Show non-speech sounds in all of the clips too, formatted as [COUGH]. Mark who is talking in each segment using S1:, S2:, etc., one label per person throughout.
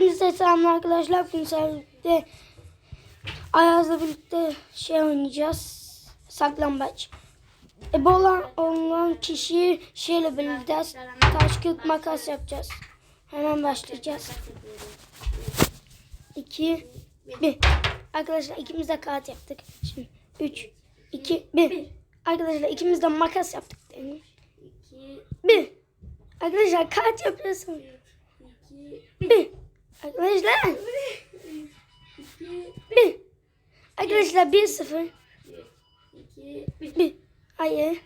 S1: Biz de selamlar arkadaşlar. Bugün sizlerle Ayaz'la birlikte şey oynayacağız. Saklambaç. Ebola olan, olan kişiyi şeyle birlikte taş kök makas yapacağız. Hemen başlayacağız. 2 1 Arkadaşlar ikimiz de kağıt yaptık. Şimdi 3 2 1 Arkadaşlar ikimiz de makas yaptık. 1 Arkadaşlar kağıt yapıyorsun. Bir. Arkadaşlar. Bir. Arkadaşlar bir sıfır. Bir. Hayır.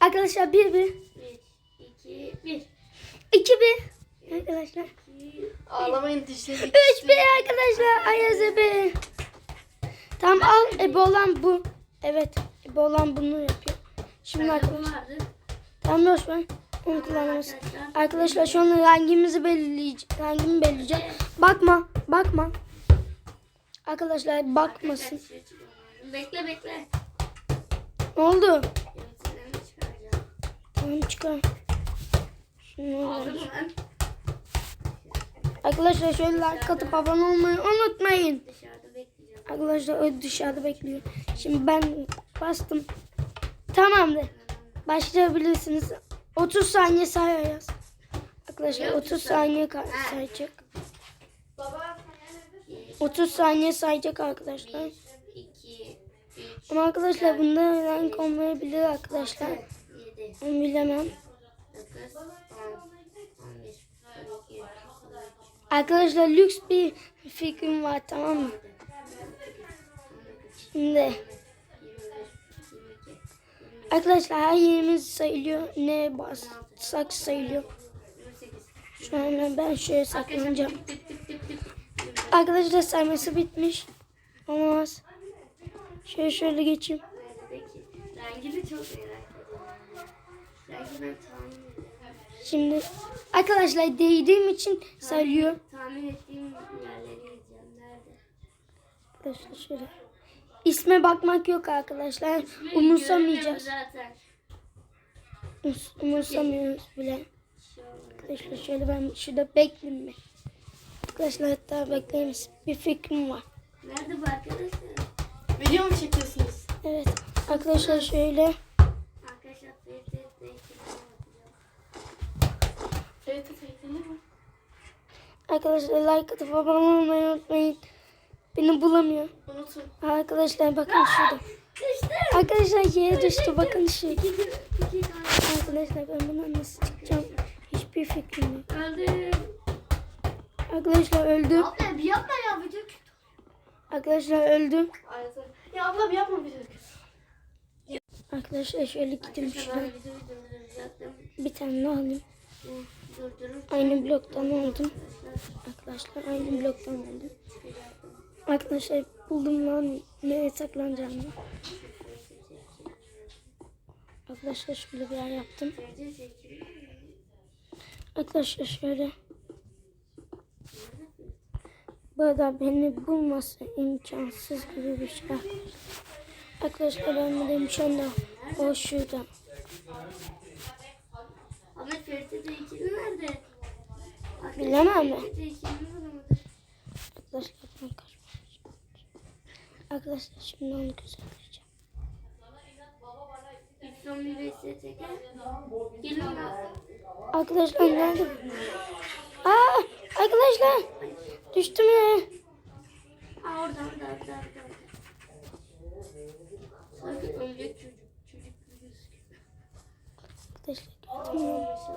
S1: Arkadaşlar bir bir. İki bir. İki bir. Arkadaşlar. Ağlamayın dişleri. Üç bir arkadaşlar. Ayazı bir. Tamam al. Ebe olan bu. Evet. Ebe olan bunu yapıyor. Şimdi arkadaşlar. Tamam boş ver. Un kullanamaz. Arkadaşlar şu an rengimizi belirleyecek. Rengimi belirleyeceğim. Bakma. Bakma. Arkadaşlar bakmasın. Bekle bekle. Ne oldu? Tamam çıkar. Arkadaşlar şöyle like atıp abone olmayı unutmayın. Arkadaşlar o dışarıda bekliyor. Şimdi ben bastım. Tamamdır. Başlayabilirsiniz. 30 saniye sayacağız. Arkadaşlar 30 saniye sayacak. 30 saniye sayacak arkadaşlar. Ama arkadaşlar bunda renk olmayabilir arkadaşlar. Onu bilemem. Arkadaşlar lüks bir fikrim var tamam mı? Şimdi Arkadaşlar her yerimiz sayılıyor. Ne bassak sayılıyor. Şu an ben şöyle saklanacağım. Arkadaşlar sayması bitmiş. Olmaz. Şöyle şöyle geçeyim. Şimdi arkadaşlar değdiğim için sayıyor Tahmin ettiğim yerleri yiyeceğim. Nerede? Arkadaşlar şöyle. İsme bakmak yok arkadaşlar. İsmi umursamayacağız. umursamıyoruz bile. Arkadaşlar şöyle ben şurada bekleyeyim mi? Arkadaşlar hatta bekleyeyim bir fikrim var. Nerede bu arkadaşlar? Video mu çekiyorsunuz? Evet. Arkadaşlar şöyle. Arkadaşlar Evet, Arkadaşlar like atıp abone olmayı unutmayın. Beni bulamıyor. Unutun. Arkadaşlar bakın şurada. Arkadaşlar yere düştü bakın şu. Arkadaşlar ben bundan nasıl çıkacağım hiçbir fikrim yok. Öldüm. Arkadaşlar öldüm. Abla bir yapma ya bir dök. Arkadaşlar öldüm. Ya abla bir yapma bir dök. Arkadaşlar şöyle gideyim şuradan. Bir tane alayım. Aynı bloktan aldım. Arkadaşlar aynı bloktan aldım. Arkadaşlar buldum lan nereye saklanacağımı. Arkadaşlar şöyle bir yer yaptım. Arkadaşlar şöyle. Burada beni bulması imkansız gibi bir şey. Arkadaşlar ben buradayım şu anda. O şurada. Ama Ferit'e ikili nerede? Bilemem mi? Arkadaşlar Arkadaşlar şimdi onu göstereceğim. Arkadaşlar nerede? Aa, arkadaşlar düştüm ya. Aa oradan, orada orada orada. ölecek çocuk çocuk Arkadaşlar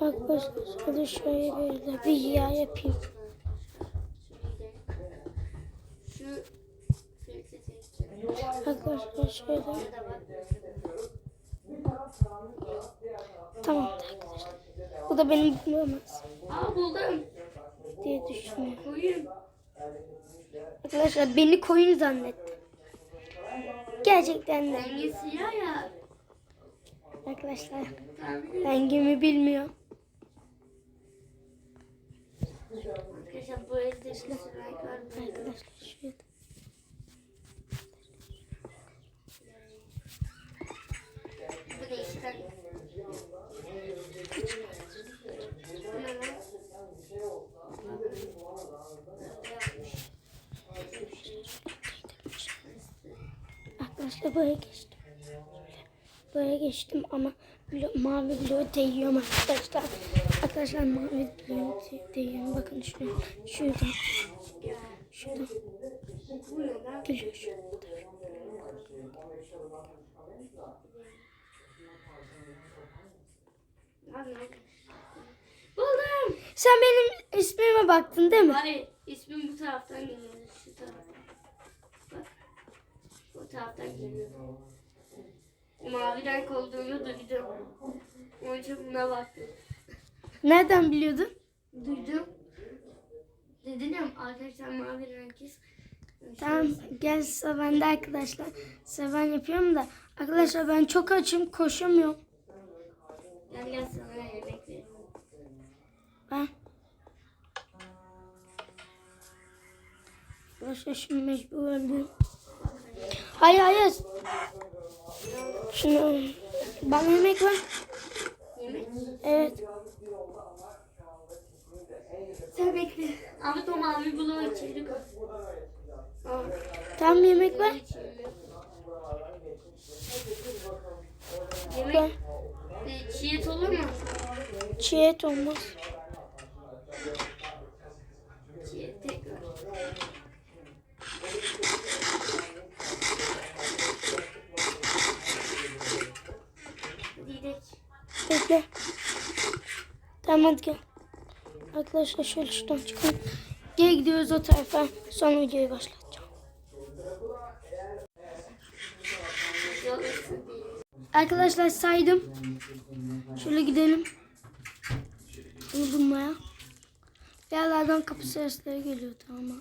S1: Bak başka şöyle bir böyle bir yağ yapayım. Bak başka şöyle.
S2: Tamam arkadaşlar.
S1: Bu da benim bulmamaz. Aa buldum. Diye düşünüyorum. Koyun. Arkadaşlar beni koyun zannet gerçekten de. Rengi siyah ya. Arkadaşlar rengimi bilmiyor. Arkadaşlar bu elde işte. Arkadaşlar şurada. İşte böyle geçtim. Böyle, böyle geçtim ama blo mavi bloğu değiyorum arkadaşlar. Arkadaşlar mavi bloğu değiyorum. Bakın şuraya. Şurada. Şurada. Geliyor şurada. Buldum. Sen benim ismime baktın değil mi? Hayır, ismim bu taraftan geliyor. bu taraftan geliyor. Mavi renk olduğunu duydum. Önce için buna baktım. Nereden biliyordun? Duydum. Dedim ya arkadaşlar mavi renkiz. Tamam gel ben de arkadaşlar. Seven yapıyorum da. Arkadaşlar ben çok açım koşamıyorum. Gel gel sana yemek vereyim. Ben. Arkadaşlar şimdi mecbur öldüm. Hayır hayır. Şunu bana yemek ver. Evet. Sen bekle. Ahmet onu abi bunu içeri koy. Tam yemek ver. Yemek. E, çiğ et olur mu? Çiğ et olmaz. bekle. Tamam hadi gel. Arkadaşlar şöyle şuradan çıkalım. Geri gidiyoruz o tarafa. Sonra videoyu başlatacağım. Arkadaşlar saydım. Şöyle gidelim. Bunu bulmaya. Yerlerden kapı sesleri geliyordu ama.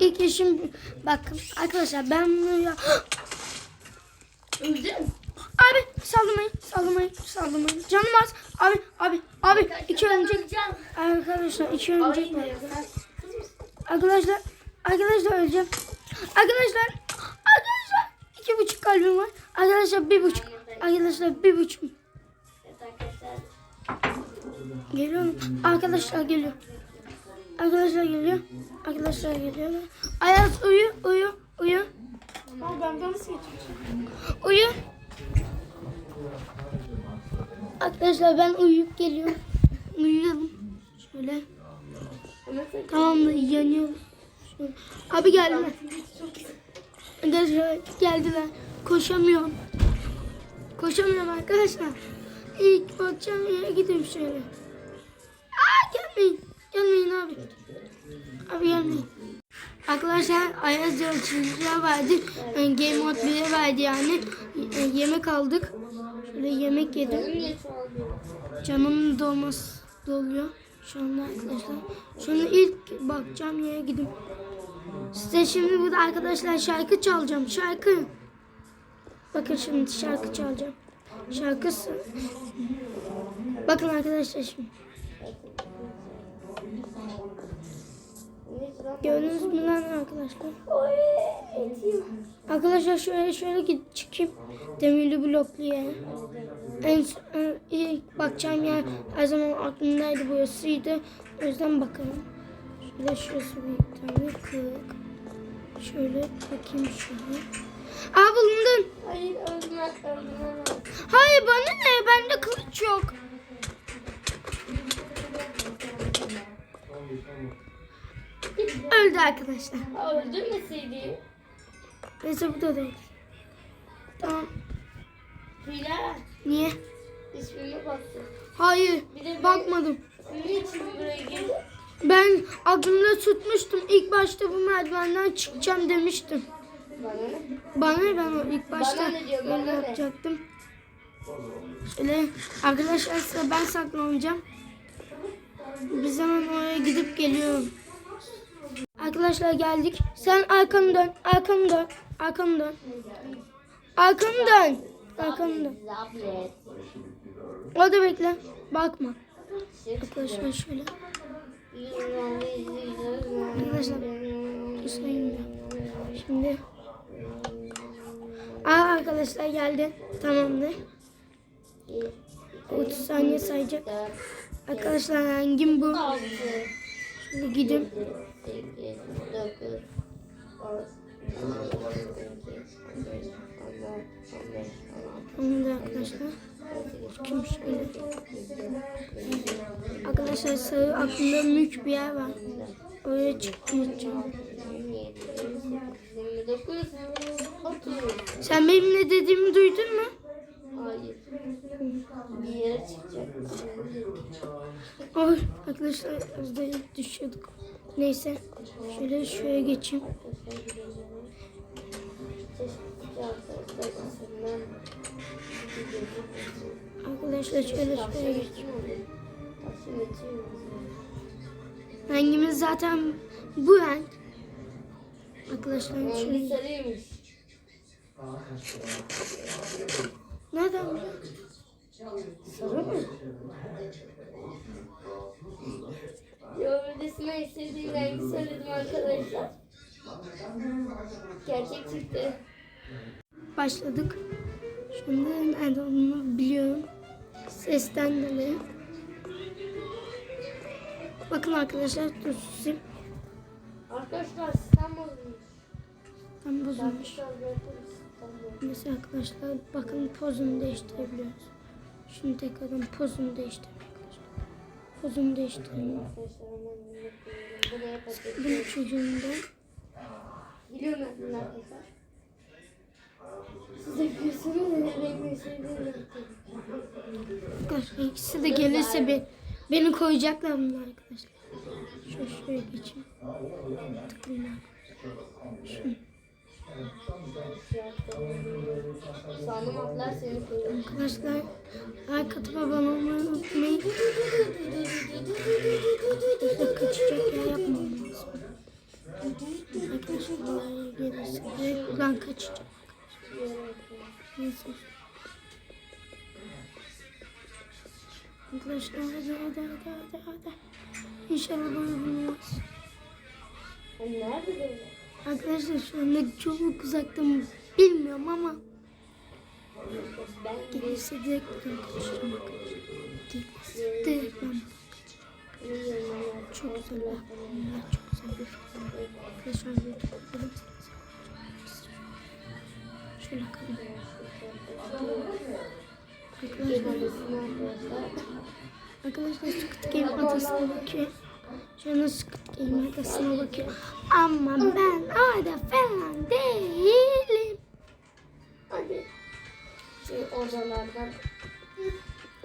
S1: İlk işim bakın arkadaşlar ben bunu ya... [GASPS] Öldüm. Abi sallamayın, sallamayın, sallamayın. Canım az. Abi, abi, abi iki örümcek. Arkadaşlar iki örümcek var. Arkadaşlar, arkadaşlar öleceğim. Arkadaşlar, arkadaşlar iki buçuk kalbim var. Arkadaşlar bir buçuk. Arkadaşlar bir buçuk. Geliyor Arkadaşlar geliyor. Arkadaşlar geliyor. Arkadaşlar geliyor. Ayaz uyu, uyu, uyu. Ama ben de nasıl geçeceğim? Arkadaşlar ben uyuyup geliyorum. Uyuyalım. Şöyle. Tamam da yanıyoruz. Abi geldiler. Arkadaşlar geldiler. Koşamıyorum. Koşamıyorum arkadaşlar. İlk bakacağım yere gideyim şöyle. Aa gelmeyin. Gelmeyin abi. Abi gelmeyin. Arkadaşlar Ayaz 4. verdi. Game Mode 1'e verdi yani. E, yemek aldık. Böyle yemek yedim. Canım dolması doluyor. Şu anda arkadaşlar. Şunu ilk bakacağım yere gidip. Size şimdi burada arkadaşlar şarkı çalacağım. Şarkı.
S2: Bakın şimdi şarkı
S1: çalacağım. Şarkısı. Bakın arkadaşlar şimdi. Gördünüz mü lan arkadaşlar? Arkadaşlar şöyle şöyle git çıkayım. Demirli blokluya. En, en e, ilk bakacağım yer her zaman aklımdaydı burasıydı. O yüzden bakalım. Şöyle şurası bir tane kırık. Şöyle bakayım şöyle. Aa bulundun. Hayır ölmek Hayır bana ne? Bende kılıç yok. Öldü arkadaşlar. Öldürmeseydi. Neyse bu da değil. Tamam. Hülya. Niye? İsmini baktın. Hayır. Bir de bakmadım. Senin için buraya girdin. Ben aklımda tutmuştum. İlk başta bu merdivenden çıkacağım demiştim. Bana ne? Bana ne? Ben o ilk başta bana ne ne? yapacaktım. Öyle arkadaşlar ben saklanacağım. Bir zaman oraya gidip geliyorum. Arkadaşlar geldik. Sen arkanı dön. Arkanı dön. Arkanı dön. Arkanı dön. Arkanı dön. Orada bekle. Bakma. Arkadaşlar şöyle. Arkadaşlar Şimdi Aa arkadaşlar geldi. Tamamdır. 30 saniye sayacak. Arkadaşlar hangim bu? Bir gidin. Bunu arkadaşlar. Kimmiş Arkadaşlar sayı aklımda mülk bir yer var. Oraya çıkmayacağım. Sen benimle dediğimi duydun mu? Hayır. Bir yere çıkacak. Ay arkadaşlar az da düşüyorduk. Neyse şöyle şuraya geçeyim. Arkadaşlar şöyle şuraya geçeyim. Rengimiz zaten bu renk. Arkadaşlar şöyle. Neden? Sarı mı? Yoğurdesine istediğim rengi söyledim
S2: arkadaşlar.
S1: Gerçek çıktı. Başladık. Şunların nerede olduğunu biliyorum. Sesten dolayı. Bakın arkadaşlar dur susayım. Arkadaşlar sistem bozulmuş. Sistem bozulmuş. Mesela arkadaşlar bakın pozunu değiştirebiliyoruz. Şimdi tekrardan pozunu değiştirelim arkadaşlar. Pozunu değiştirelim. Bunun çocuğunda Biliyor musunuz arkadaşlar? Siz de Arkadaşlar ikisi de gelirse be, beni koyacaklar bunlar arkadaşlar. Şöyle şuraya geçeyim. Tıklayın arkadaşlar. Şimdi. Arkadaşlar like atıp abone olmayı unutmayın. Burada kaçacak yer yapmamamız Arkadaşlar buraya gelirse buradan kaçacak. Neyse. Arkadaşlar hadi hadi hadi hadi hadi. İnşallah bunu bulmaz. Nerede böyle? Arkadaşlar şu anda çok uzaktan bilmiyorum ama gelirse direkt ben kaçacağım Gelirse direkt ben çok güzel bunlar çok güzel bir Arkadaşlar YouTube'da şöyle kalın. Arkadaşlar Arkadaşlar Squid Game adasına bakıyor. Şunun Game adasına bakıyorum. Ama ben orada falan değilim. Hadi. Şimdi şey, odalardan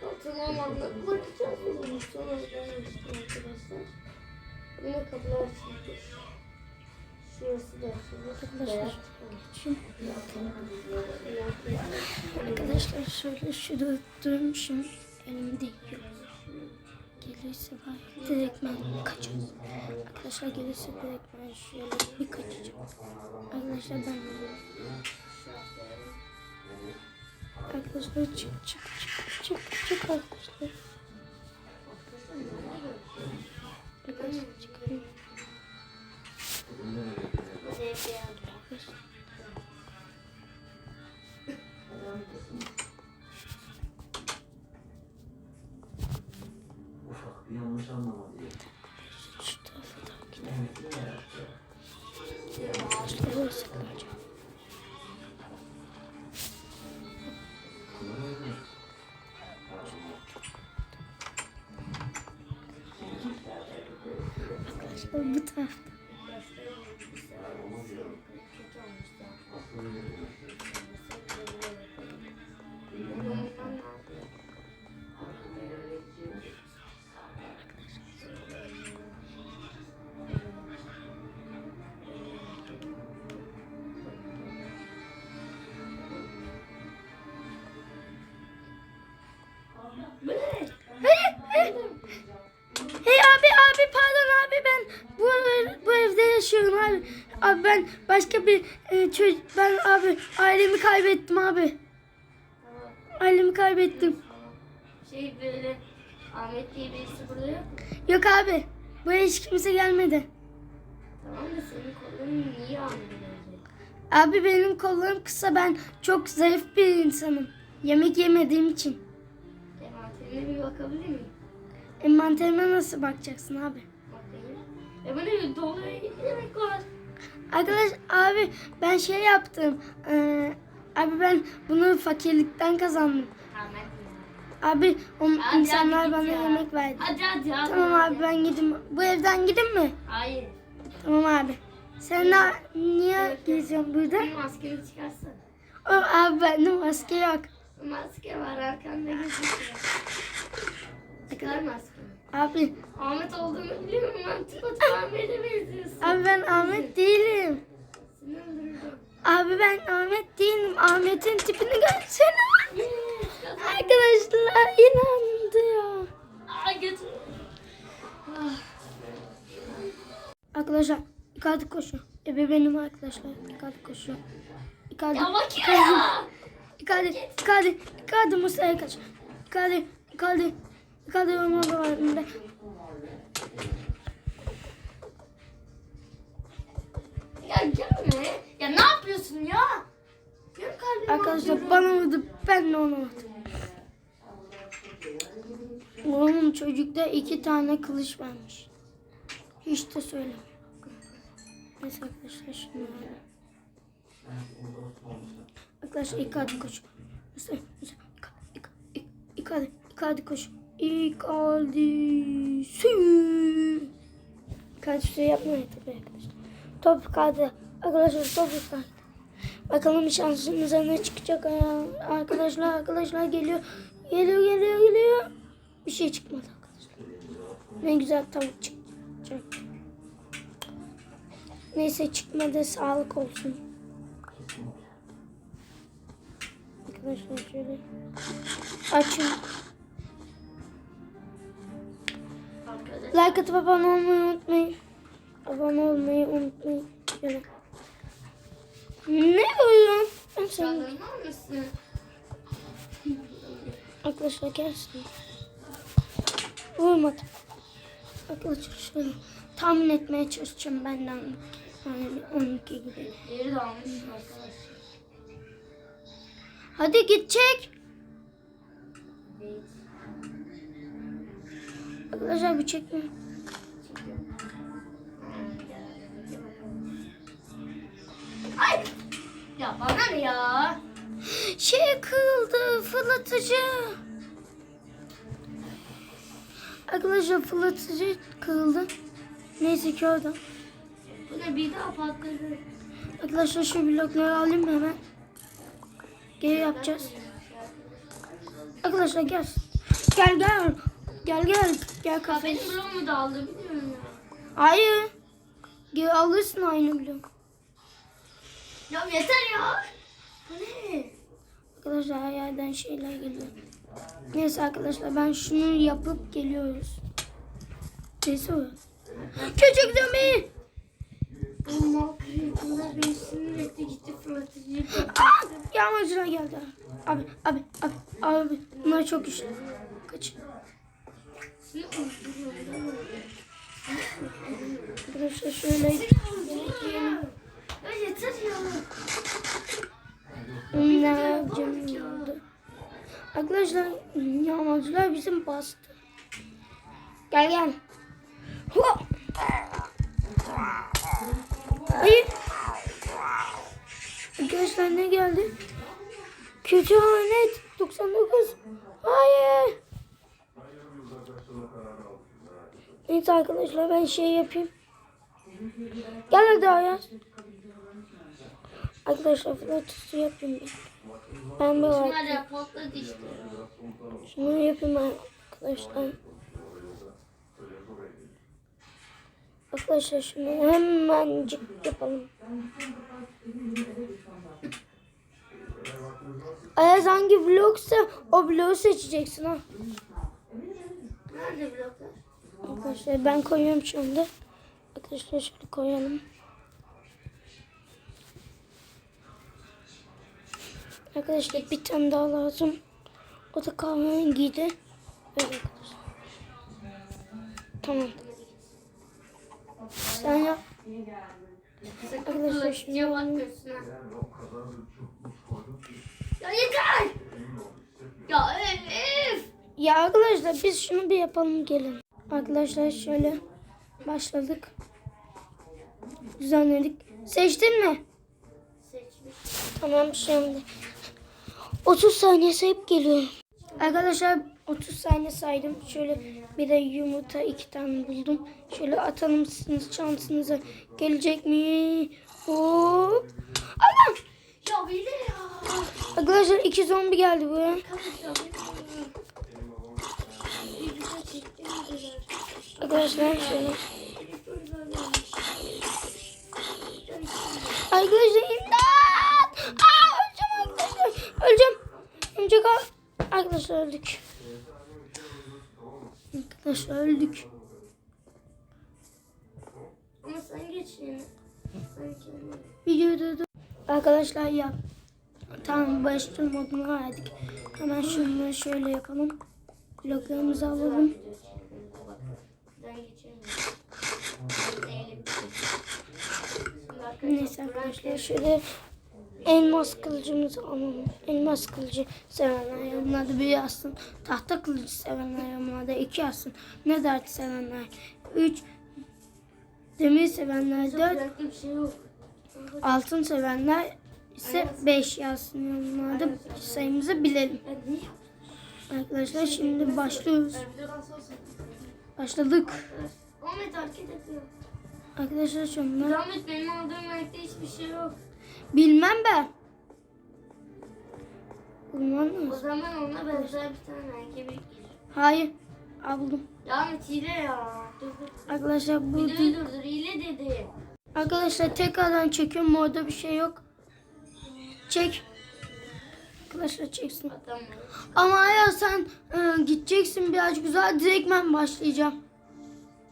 S1: Hatırlamadan bakacağız o zaman. Sonra görmüştüm arkadaşlar. Bunun kapılar açılmış. Şurası da açılmış. Arkadaşlar şöyle şu dörttürmüşüm. Elimde yok gelirse var. Direkt ben kaçacağım. Arkadaşlar gelirse direkt ben şöyle bir kaçacağım. Arkadaşlar ben de Arkadaşlar çık çık çık çık çık arkadaşlar. Arkadaşlar çıkın. Arkadaşlar. [LAUGHS] yanlış anlama diye. Evet, evet. bu tarafta. Abi ben başka bir e, çocuk ben abi ailemi kaybettim abi.
S2: Ailemi kaybettim.
S1: Şey böyle Ahmet diye birisi burada yok Yok abi. Bu hiç kimse gelmedi. Tamam da senin kolların niye Ahmet'e gelecek? Abi benim kollarım kısa. Ben çok zayıf bir insanım. Yemek yemediğim için. Envanterine bir bakabilir miyim? Envanterime nasıl bakacaksın abi? Bakayım. E bu ne? Doluya giderek var. Arkadaş abi ben şey yaptım. Ee, abi ben bunu fakirlikten kazandım. Abi o hadi insanlar hadi bana ya. yemek verdi. Hadi hadi abi. Tamam abi ben gideyim. Bu evden gideyim mi? Hayır. Tamam abi. Sen de niye evet, geziyorsun burada? Bir çıkarsın. O abi bende maske yok. Maske var arkanda geziyor. Çıkar maske. Abi. Ahmet olduğunu biliyorum ben. Tıpat Ahmet'e benziyorsun. Abi ben Ahmet değilim. Abi ben Ahmet değilim. Ahmet'in tipini görsene. Arkadaşlar inandı ya. Aa, götüm. Ah. Arkadaşlar yıkadık koşu. Ebeveynim benim arkadaşlar yıkadık koşu. Yıkadık. Ya bak ya. Yıkadık. Yıkadık. Yıkadık. Yıkadık. Musa'ya kaç. Yıkadık. Yıkadık. Kalıyorum o duvarında. Ya gelme. Ya ne yapıyorsun ya? Arkadaşlar bana vurdu. Ben de onu. vurdum. Oğlum çocukta iki tane kılıç varmış. Hiç de söyleme. Neyse arkadaşlar şimdi
S2: Arkadaşlar ilk hadi koş.
S1: İlk hadi, ilk hadi koş. İlk aldı suyu. Kaç şey yapmayın tabii arkadaşlar. Top kaldı. Arkadaşlar top kaldı. Bakalım şansımıza ne çıkacak arkadaşlar arkadaşlar geliyor. Geliyor geliyor geliyor. Bir şey çıkmadı arkadaşlar. Ne güzel tavuk çıktı. Neyse çıkmadı sağlık olsun. Arkadaşlar şöyle açın. Like atıp abone olmayı unutmayın. Abone olmayı unutmayın. Yani. Ne oluyor? Ben seni... Arkadaşlar gelsin. Vurmadım. Arkadaşlar şöyle tahmin etmeye çalışacağım benden. Yani 12 gibi. Yeri de arkadaşlar. Hadi gidecek. Evet. Arkadaşlar bir çekim. Ay! Ya bana ne ya? Şey kırıldı fırlatıcı. Arkadaşlar fırlatıcı kırıldı. Neyse ki orada. Buna bir daha patladı. Arkadaşlar şu blokları alayım hemen? Geri yapacağız. Arkadaşlar gel. Gel gel. Gel gel. Gel kahve. Kahvenin bloğu mu dağıldı bilmiyorum ya. Hayır. Gel alırsın aynı blok. Ya yeter ya. Bu ne? Arkadaşlar her yerden şeyler geliyor. Neyse arkadaşlar ben şunu yapıp geliyoruz. Neyse o. Küçük zombi. Bu ah! Yağmacına geldi. Abi abi abi abi. Bunlar çok güçlü. Kaç. Burası şöyle. Onlarcım oldu. Arkadaşlar yağmacılar bizim bastı. Gel gel. Hop. Hayır. Arkadaşlar ne geldi? Kötü hanet 99. Hayır. Neyse arkadaşlar ben şey yapayım. Gel hadi Ayaz. Arkadaşlar flötüsü yapayım ben. Ben böyle yapayım. işte. Şunu yapayım arkadaşlar. Arkadaşlar şunu hemencik yapalım. Ayaz hangi vlogsa o vlogu seçeceksin ha. Nerede vloglar? Arkadaşlar ben koyuyorum şimdi Arkadaşlar şöyle koyalım. Arkadaşlar bir tane daha lazım. O da kahverengiydi. Evet arkadaşlar. Tamam. Sen yap. Arkadaşlar şimdi... Ya yeter! Ya Elif! Ya arkadaşlar biz şunu bir yapalım gelin. Arkadaşlar şöyle başladık. Düzenledik. Seçtin mi? Seçmiş. Tamam şimdi. 30 saniye sayıp geliyorum. Arkadaşlar 30 saniye saydım. Şöyle bir de yumurta iki tane buldum. Şöyle atalım sizin şansınıza. Gelecek mi? Hop. Adam. Ya bile ya. Arkadaşlar iki zombi geldi buraya. Arkadaşlar şöyle. Ay gözüm imdat. Aa öleceğim arkadaşlar. Öleceğim. Ölecek arkadaşlar öldük. Arkadaşlar öldük. Ama sen geç yine. Videoyu durdur. Arkadaşlar ya. Tamam başlığı moduna geldik Hemen şunu şöyle yapalım. Kulaklarımızı alalım. Neyse arkadaşlar şöyle elmas kılıcımızı alalım. Elmas kılıcı sevenler yorumlarda bir yazsın. Tahta kılıcı sevenler yorumlarda iki yazsın. Ne dert sevenler üç. Demir sevenler dört. Şey altın sevenler ise beş yazsın yorumlarda sayımızı bilelim. Arkadaşlar şimdi başlıyoruz. Başladık. Ahmet hareket etmiyor. Arkadaşlar şunlar. Zahmet benim aldığım renkte hiçbir şey yok. Bilmem ben. Bulman O zaman ona benzer bir tane erkeğe bekleyelim. Hayır. Aa, buldum. Zahmet hile ya. Dur dur. Arkadaşlar bu Videoyu değil. durdur hile dedi. Arkadaşlar tekrardan çekiyorum. Orada bir şey yok. Çek. Arkadaşlar çeksin. Tamam. Ama ya sen e, gideceksin biraz güzel. Direkt ben başlayacağım.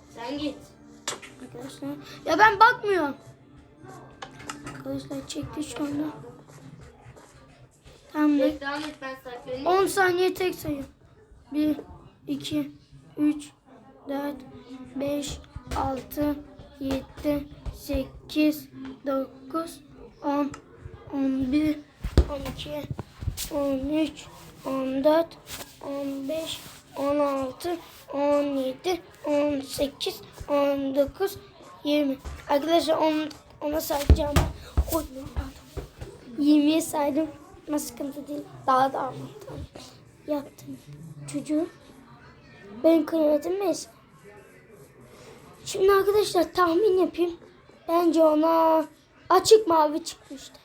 S1: Sen git. Arkadaşlar. Ya ben bakmıyorum. Arkadaşlar çekti şu anda. Tamam. Bek, 10 saniye tek sayın. 1, 2, 3, 4, 5, 6, 7, 8, 9, 10, 11, 12, 13, 14, 15, 16, 17, 18, 19, 20. Arkadaşlar on, ona sayacağım. Oy, 20'ye saydım. Ama sıkıntı değil. Daha da anlattım. Yaptım. Çocuğum. ben kıymetim neyse. Şimdi arkadaşlar tahmin yapayım. Bence ona açık mavi çıkmıştı.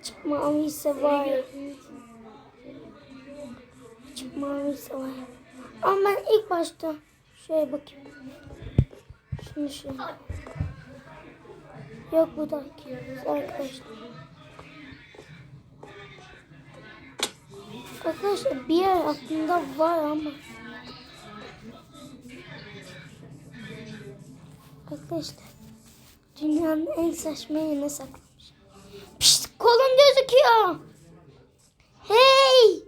S1: Açık mavi ise var açık mavisi var. Ama ben ilk başta şöyle bakayım. Şunu şöyle. Yok bu da arkadaşlar. Arkadaşlar bir yer aklımda var ama. Arkadaşlar dünyanın en saçma yerine saklamış. Pişt kolum gözüküyor. Hey!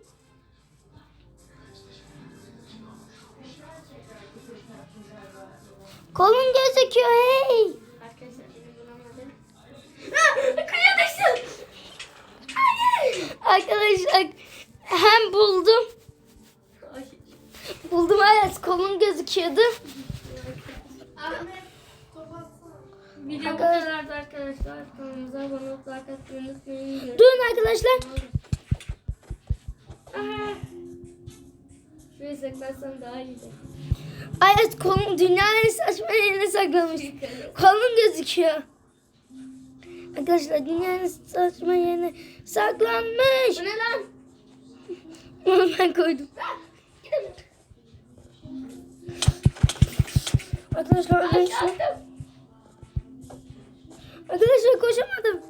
S1: Kolun gözüküyor hey. Arkadaşlar beni bulamadım. Kıya düştüm. Hayır. Arkadaşlar hem buldum. Buldum evet kolun gözüküyordu. Ahmet Video bu arkadaşlar. Kanalımıza abone olup like atmayı unutmayın. Görüşürüz. Durun arkadaşlar. Aha. Şurayı saklarsam daha iyi. Ay evet kolum dünyanın en saçma yerine saklamış. Kolum gözüküyor. Arkadaşlar dünyanın saçma yerine saklanmış. Bu ne lan? Onu ben koydum. Arkadaşlar arkadaşlar. Arkadaşlar koşamadım.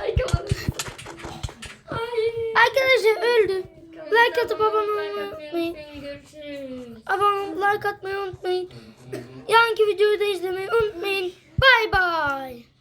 S1: Ay, Arkadaşlar öldü. Like atıp abone olmayı unutmayın. Abone like atmayı unutmayın. Yanki videoyu da izlemeyi unutmayın. Bye bye.